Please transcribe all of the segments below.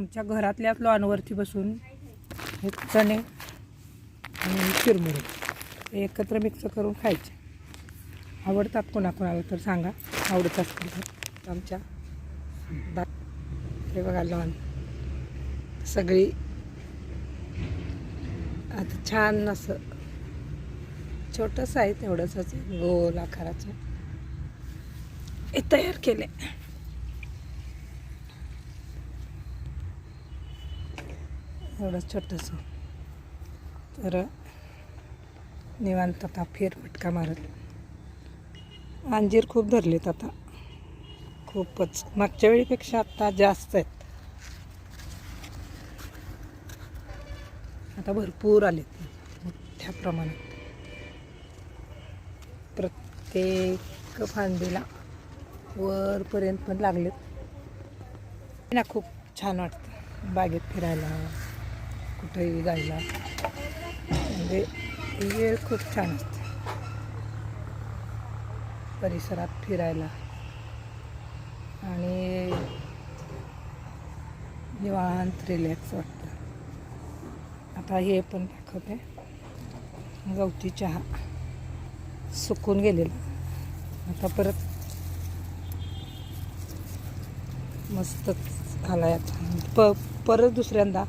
आमच्या घरातल्या लॉनवरती बसून हे चणे आणि चिरमुरे एकत्र मिक्स करून खायचे. आवडतात कोणाकोणाला तर सांगा. आवडत असतील तर आमच्या दा हे बघा लॉन. सगळी आता छान असं छोटंसं आहे तेवढंच गोल आकाराचं. हे तयार केले एवढंच छोटंसं. तर निवांत आता फेरफटका मारत. अंजीर खूप धरलेत आता. खूपच. मागच्या वेळीपेक्षा आता जास्त आहेत. आता भरपूर आलेत. मोठ्या प्रमाणात. प्रत्येक फांदीला वरपर्यंत पण लागलेत. ना खूप छान वाटतं. बागेत फिरायला. कुठेही जायला. म्हणजे वेळ खूप छान असते. परिसरात फिरायला. आणि निवांत रिलॅक्स वाटतं. आता हे पण दाखवते. गवती चहा. सुकून गेलेला. आता परत मस्त आला आता. प परत दुसऱ्यांदा.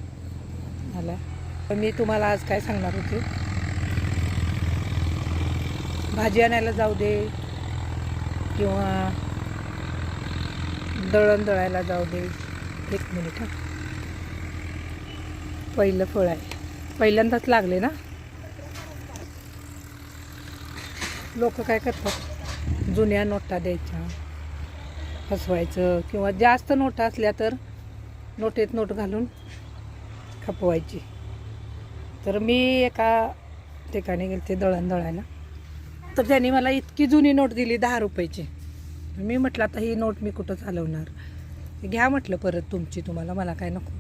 आलाय मी तुम्हाला आज काय सांगणार होते? भाजी आणायला जाऊ दे किंवा दळण दळायला जाऊ दे. एक मिनिट हां. पहिलं फळ आहे. पहिल्यांदाच लागले ना? लोक काय करतात? जुन्या नोटा द्यायच्या फसवायचं किंवा जास्त नोटा असल्या तर नोटेत नोट घालून खपवायची. तर मी एका ठिकाणी गेले ते दळण दळायला तर त्यांनी मला इतकी जुनी नोट दिली दहा रुपयाची. मी म्हटलं आता ही नोट मी कुठं चालवणार? घ्या म्हटलं परत तुमची तुम्हाला मला काय नको.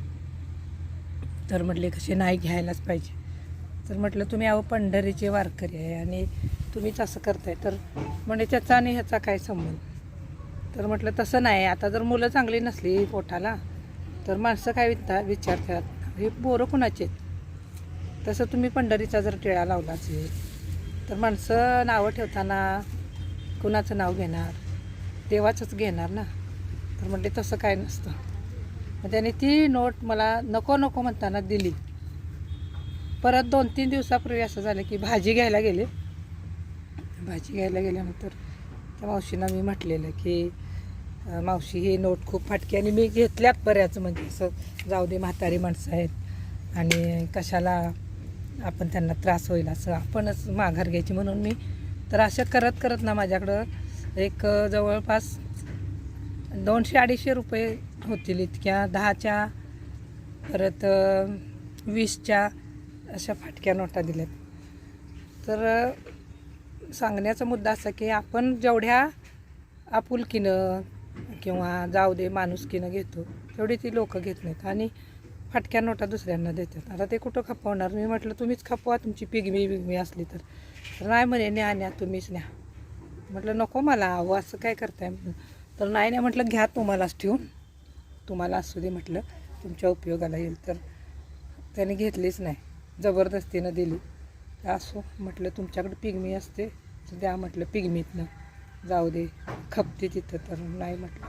तर म्हटले कसे नाही घ्यायलाच पाहिजे. तर म्हटलं तुम्ही अहो पंढरीचे वारकरी आहे आणि तुम्हीच असं करताय. तर म्हणजे त्याचा आणि ह्याचा काय संबंध? तर म्हटलं तसं नाही. आता जर मुलं चांगली नसली पोटाला तर माणसं काय विचार विचारतात? हे बोरं कुणाचे आहेत? तसं तुम्ही पंढरीचा जर टिळा लावला असेल तर माणसं नावं ठेवताना कुणाचं नाव घेणार? देवाचंच घेणार ना? तर म्हटले तसं काय नसतं. मग त्याने ती नोट मला नको नको म्हणताना दिली. परत दोन तीन दिवसापूर्वी असं झालं की भाजी घ्यायला गेले. भाजी घ्यायला गेल्यानंतर त्या मावशींना मी म्हटलेलं की मावशी ही नोट खूप फाटकी आणि मी घेतल्यात बऱ्याच म्हणजे असं जाऊ दे म्हातारी माणसं आहेत आणि कशाला आपण त्यांना त्रास होईल असं आपणच माघार घ्यायची म्हणून मी तर असं करत करत ना माझ्याकडं एक जवळपास दोनशे अडीचशे रुपये होतील इतक्या दहाच्या परत वीसच्या अशा फाटक्या नोटा दिल्यात. तर सांगण्याचा मुद्दा असा की आपण जेवढ्या आपुलकीनं किंवा जाऊ दे माणुसकीनं घेतो तेवढी ती लोकं घेत नाहीत. आणि फाटक्या नोटा दुसऱ्यांना देतात. आता ते कुठं खपवणार? मी म्हटलं तुम्हीच खपवा तुमची पिगमी बिगमी असली तर. तर नाही म्हणे न्या न्या तुम्हीच न्या. म्हटलं नको मला अहो असं काय करताय? तर नाही नाही म्हटलं घ्या तुम्हालाच ठेवून. तुम्हाला असू दे म्हटलं तुमच्या उपयोगाला येईल. तर त्याने घेतलीच नाही. जबरदस्तीनं दिली. असो म्हटलं तुमच्याकडे पिगमी असते तर द्या म्हटलं पिगमीतनं. जाऊ दे खपते तिथं तर. नाही म्हटलं.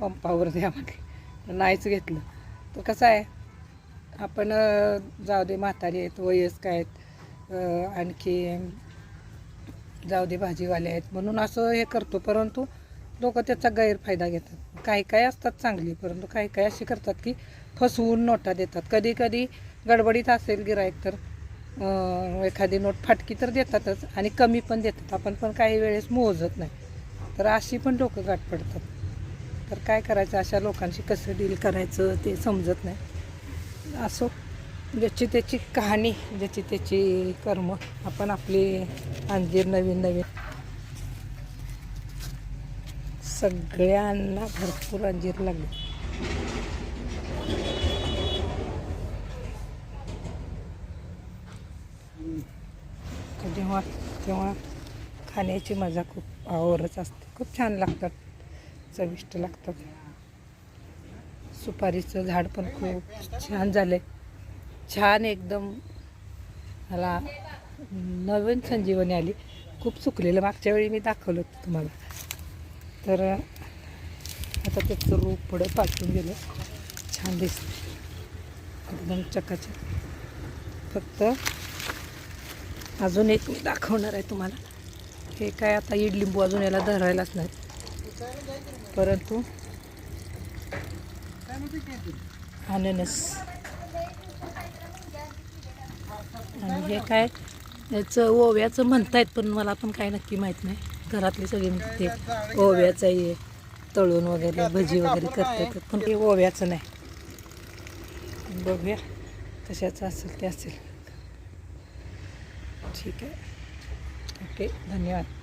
पंपावर द्या म्हटलं. नाहीच घेतलं. तर कसं आहे? आपण जाऊ दे म्हातारी आहेत वयस्क आहेत आणखी जाऊ दे भाजीवाले आहेत. म्हणून असं हे करतो. परंतु लोक त्याचा गैरफायदा घेतात. काही काही असतात चांगली परंतु काही काही अशी करतात की फसवून नोटा देतात. कधी कधी गडबडीत असेल गिरायक तर एखादी नोट फाटकी तर देतातच आणि कमी पण देतात. आपण पण काही वेळेस मोजत नाही. तर अशी पण डोकं गाठ पडतात. तर काय करायचं अशा लोकांशी कसं डील करायचं ते समजत नाही. असो ज्याची त्याची कहाणी ज्याची त्याची कर्म आपण आपली अंजीर नवीन नवीन. सगळ्यांना भरपूर अंजीर लागले. जेव्हा तेव्हा खाण्याची मजा खूप आवरच असते. खूप छान लागतात. चविष्ट लागतात. सुपारीचं झाड पण खूप छान झालंय. छान एकदम मला नवीन संजीवनी आली. खूप चुकलेलं मागच्या वेळी मी दाखवलं होतं तुम्हाला. तर आता त्याचं रूप पुढं पाठवून गेलं छान दिसतं एकदम चकाचक. फक्त अजून एक मी दाखवणार आहे तुम्हाला. हे काय आता इडलिंबू अजून याला धरायलाच नाही. परंतु अननस. आणि हे काय याचं ओव्याचं म्हणतायत पण मला पण काय नक्की माहीत नाही. घरातली सगळी ते ओव्याचं आहे तळून वगैरे भजी वगैरे करतात. पण ते ओव्याचं नाही. बघूया कशाचं असेल ते असेल. ठीक आहे. ओके धन्यवाद.